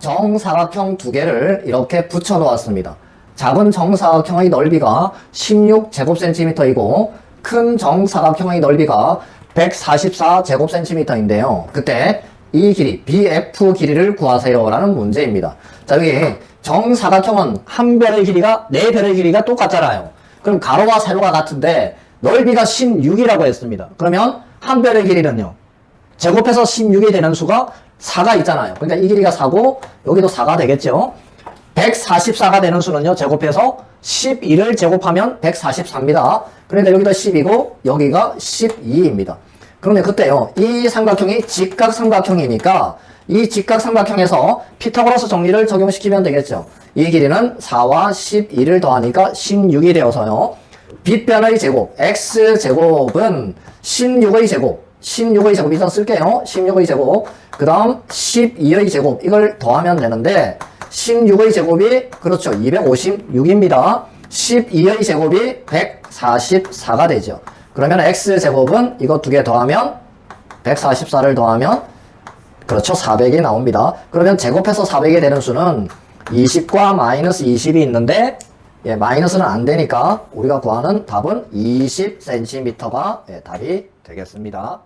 정사각형 두 개를 이렇게 붙여 놓았습니다. 작은 정사각형의 넓이가 16제곱센티미터이고 큰 정사각형의 넓이가 144제곱센티미터인데요. 그때 이 길이 BF 길이를 구하세요 라는 문제입니다. 자 여기 정사각형은 한 별의 길이가 네 별의 길이가 똑같잖아요. 그럼 가로와 세로가 같은데 넓이가 16이라고 했습니다. 그러면 한 별의 길이는요. 제곱해서 16이 되는 수가 4가 있잖아요. 그러니까 이 길이가 4고 여기도 4가 되겠죠. 144가 되는 수는요. 제곱해서 12를 제곱하면 144입니다. 그러니까 여기도 10이고 여기가 12입니다. 그런데 그때요. 이 삼각형이 직각삼각형이니까 이 직각삼각형에서 피타고라스 정리를 적용시키면 되겠죠. 이 길이는 4와 12를 더하니까 16이 되어서요. 빗변의 제곱, x제곱은 16의 제곱, 16의 제곱 일단 쓸게요. 16의 제곱. 그 다음 12의 제곱. 이걸 더하면 되는데 16의 제곱이 그렇죠. 256입니다. 12의 제곱이 144가 되죠. 그러면 x제곱은 이거 두 개 더하면 144를 더하면 그렇죠. 400이 나옵니다. 그러면 제곱해서 400이 되는 수는 20과 마이너스 20이 있는데 예, 마이너스는 안 되니까 우리가 구하는 답은 20cm가 예, 답이 되겠습니다.